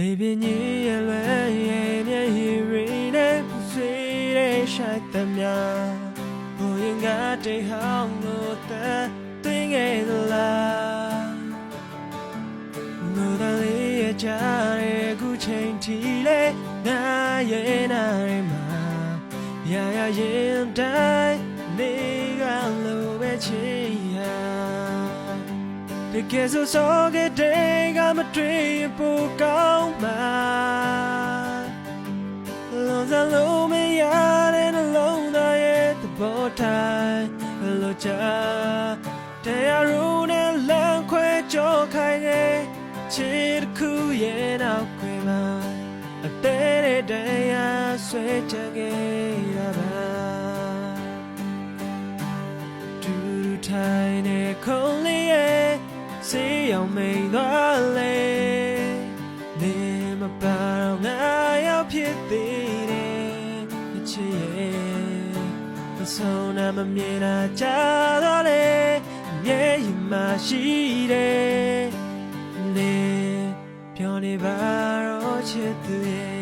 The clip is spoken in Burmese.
လေပြင်းကြီးရဲ့လွယ်ရဲ့မျက်ရည်ရီနဲ့ပူဆွေးတဲ့ရှိုက်သမျှဘိုးရင်ကတိတ်ဟောင်းလို့တဲ့တွင်းခဲ့သလားငိုတဲ့လေးရဲ့ကြားရဲ့အခုချိန်ထိလေငါရဲ့နာရီမှာရာရာရင်တိုင်းနေကလိုပဲချင်ရတကယ်ဆိုစောခဲ့တဲ့ကမတွေ့ပိုကော စလုံးမရတဲ့နှလုံးသားရဲ့သဘောတိုင်းဘယ်လိုချာတရားရုံးနဲ့လမ်းခွဲကြောခိုင်းတဲ့ချစ်တစ်ခုရဲ့နောက်ခွေမှာအသေးတဲ့တရားဆွဲချခဲ့တာပါဒူဒူထိုင်နေခုံးလေးရဲ့စေးရောင်မိန်သွားလေနေမပါတော့ငါရောက် ဖြစ်သေးတယ်အချစ်ရဲ့မဆုံးနာမမြင်တာကြာတော့လေမျက်ရည်မရှိတယ်နေပြောနေပါတော့ချစ်သူရဲ့